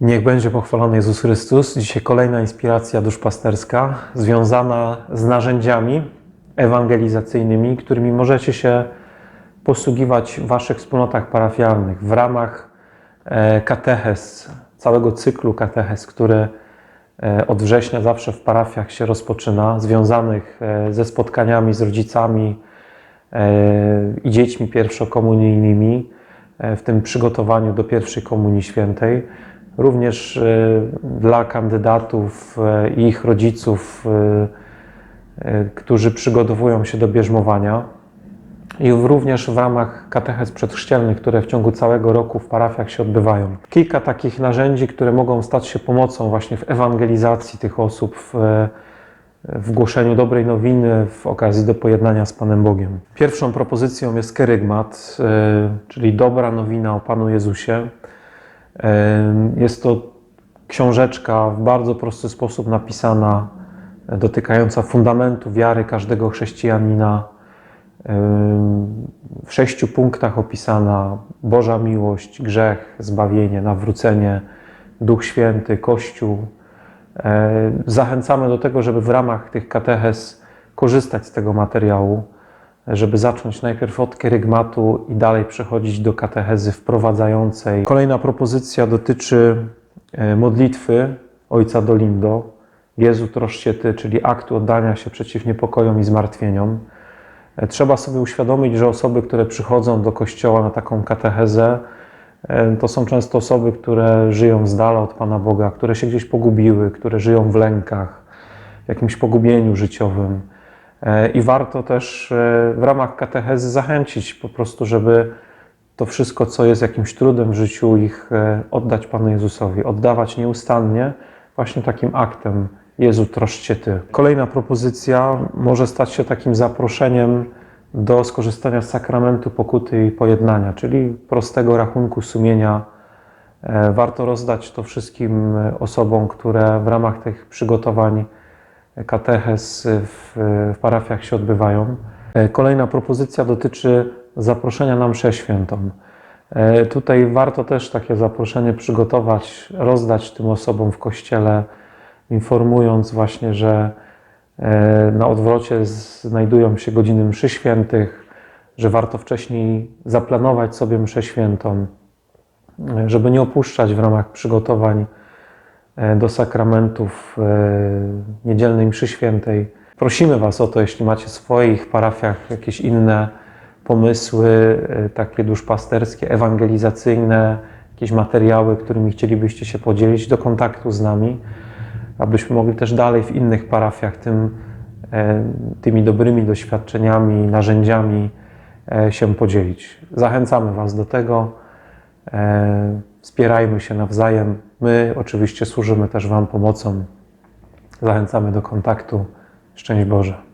Niech będzie pochwalony Jezus Chrystus. Dzisiaj kolejna inspiracja duszpasterska związana z narzędziami ewangelizacyjnymi, którymi możecie się posługiwać w Waszych wspólnotach parafialnych w ramach e, kateches, całego cyklu kateches, który e, od września zawsze w parafiach się rozpoczyna, związanych e, ze spotkaniami z rodzicami i dziećmi pierwszokomunijnymi, w tym przygotowaniu do pierwszej Komunii Świętej. Również e, dla kandydatów e, i ich rodziców, e, którzy przygotowują się do bierzmowania. I również w ramach katechez przedchrzcielnych, które w ciągu całego roku w parafiach się odbywają. Kilka takich narzędzi, które mogą stać się pomocą właśnie w ewangelizacji tych osób, w, w głoszeniu dobrej nowiny w okazji do pojednania z Panem Bogiem. Pierwszą propozycją jest kerygmat, czyli dobra nowina o Panu Jezusie. Jest to książeczka w bardzo prosty sposób napisana, dotykająca fundamentu wiary każdego chrześcijanina. W sześciu punktach opisana Boża miłość, grzech, zbawienie, nawrócenie, Duch Święty, Kościół. Zachęcamy do tego, żeby w ramach tych katechez korzystać z tego materiału, żeby zacząć najpierw od kerygmatu i dalej przechodzić do katechezy wprowadzającej. Kolejna propozycja dotyczy e, modlitwy Ojca Dolindo. Jezu troszcz się Ty, czyli aktu oddania się przeciw niepokojom i zmartwieniom. E, Trzeba sobie uświadomić, że osoby, które przychodzą do kościoła na taką katechezę, e, to są często osoby, które żyją z dala od Pana Boga, które się gdzieś pogubiły, które żyją w lękach, w jakimś pogubieniu życiowym. E, I warto też e, w ramach katechezy zachęcić po prostu, żeby to wszystko, co jest jakimś trudem w życiu, ich e, oddać Panu Jezusowi, oddawać nieustannie właśnie takim aktem. Jezu, troszcz się Ty. Kolejna propozycja może stać się takim zaproszeniem do skorzystania z sakramentu pokuty i pojednania, czyli prostego rachunku sumienia. Warto rozdać to wszystkim osobom, które w ramach tych przygotowań katechez w, w parafiach się odbywają. E, Kolejna propozycja dotyczy zaproszenia na mszę świętą. E, Tutaj warto też takie zaproszenie przygotować, rozdać tym osobom w kościele, informując właśnie, że e, na odwrocie znajdują się godziny mszy świętych, że warto wcześniej zaplanować sobie mszę świętą, żeby nie opuszczać w ramach przygotowań do sakramentów e, niedzielnej mszy świętej. Prosimy Was o to, jeśli macie w swoich parafiach jakieś inne pomysły, e, takie duszpasterskie, ewangelizacyjne, jakieś materiały, którymi chcielibyście się podzielić, do kontaktu z nami, abyśmy mogli też dalej w innych parafiach tym, e, tymi dobrymi doświadczeniami, narzędziami e, się podzielić. Zachęcamy Was do tego. E, Wspierajmy się nawzajem. My oczywiście służymy też Wam pomocą. Zachęcamy do kontaktu. Szczęść Boże.